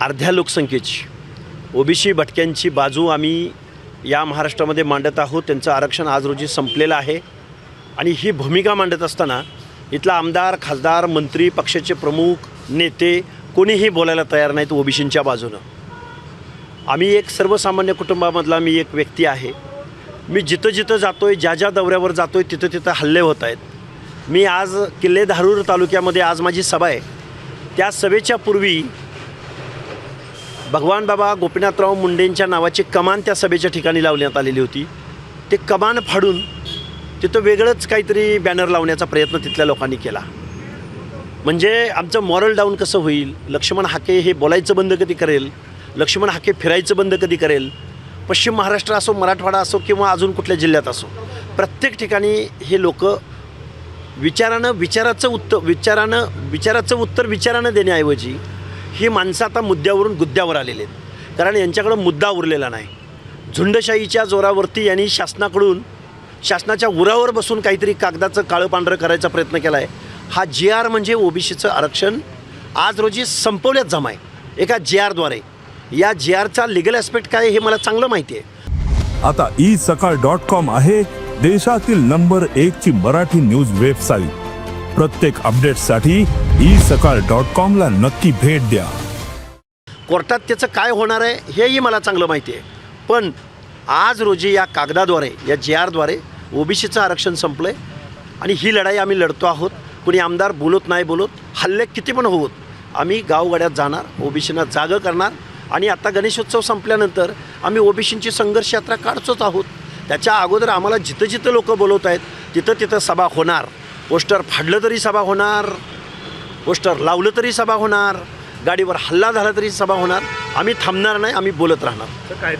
अर्ध्या लोकसंख्येची. ओबीसी भटक्यांची बाजू आम्ही या महाराष्ट्रामध्ये मांडत आहोत. त्यांचं आरक्षण आज रोजी संपलेलं आहे. आणि ही भूमिका मांडत असताना इथला आमदार खासदार मंत्री पक्षाचे प्रमुख नेते कोणीही बोलायला तयार नाहीत ओबीसींच्या बाजूनं. आम्ही एक सर्वसामान्य कुटुंबामधला मी एक व्यक्ती आहे. मी जिथं जिथं जातो आहे ज्या ज्या दौऱ्यावर जातो आहे तिथं तिथं हल्ले होत आहेत. मी आज किल्ले धारूर तालुक्यामध्ये आज माझी सभा आहे. त्या सभेच्या पूर्वी भगवान बाबा गोपीनाथराव मुंडेंच्या नावाची कमान त्या सभेच्या ठिकाणी लावण्यात आलेली होती. ते कमान फाडून तिथं वेगळंच काहीतरी बॅनर लावण्याचा प्रयत्न तिथल्या लोकांनी केला. म्हणजे आमचं मॉरल डाऊन कसं होईल? लक्ष्मण हाके हे बोलायचं बंद कधी करेल? लक्ष्मण हाके फिरायचं बंद कधी करेल? पश्चिम महाराष्ट्र असो मराठवाडा असो किंवा अजून कुठल्या जिल्ह्यात असो प्रत्येक ठिकाणी हे लोक विचारानं विचाराचं उत्तर विचारानं विचाराचं उत्तर विचारानं देण्याऐवजी ही माणसं आता मुद्द्यावरून गुद्द्यावर आलेली आहेत. कारण यांच्याकडं मुद्दा उरलेला नाही. झुंडशाहीच्या जोरावरती यांनी शासनाकडून शासनाच्या उरावर बसून काहीतरी कागदाचं काळं पांढरं करायचा प्रयत्न केला आहे हा जी आर म्हणजे ओबीसीचं आरक्षण आज रोजी संपवण्यात जमा आहे एका जी आरद्वारे. या जी आरचा लिगल ॲस्पेक्ट काय हे मला चांगलं माहिती आहे. आता ई सकाळ डॉट कॉम आहे देशातील नंबर एकची मराठी न्यूज वेबसाईट. प्रत्येक अपडेटसाठी ई सकाळ डॉट कॉमला नक्की भेट द्या. कोर्टात त्याचं काय होणार आहे हेही मला चांगलं माहिती आहे. पण आज रोजी या कागदाद्वारे या जी आरद्वारे ओबीसीचं आरक्षण संपलं आहे आणि ही लढाई आम्ही लढतो आहोत. कुणी आमदार बोलत नाही बोलत हल्ले किती पण होत आम्ही गावगाड्यात जाणार ओबीसींना जागं करणार आणि आता गणेशोत्सव संपल्यानंतर आम्ही ओबीसींची संघर्ष यात्रा काढतोच आहोत. त्याच्या अगोदर आम्हाला जिथं जिथं लोकं बोलवत आहेत तिथं तिथं सभा होणार. पोस्टर फाडलं तरी सभा होणार पोस्टर लावलं तरी सभा होणार गाडीवर हल्ला झाला तरी सभा होणार. आम्ही थांबणार नाही आम्ही बोलत राहणार.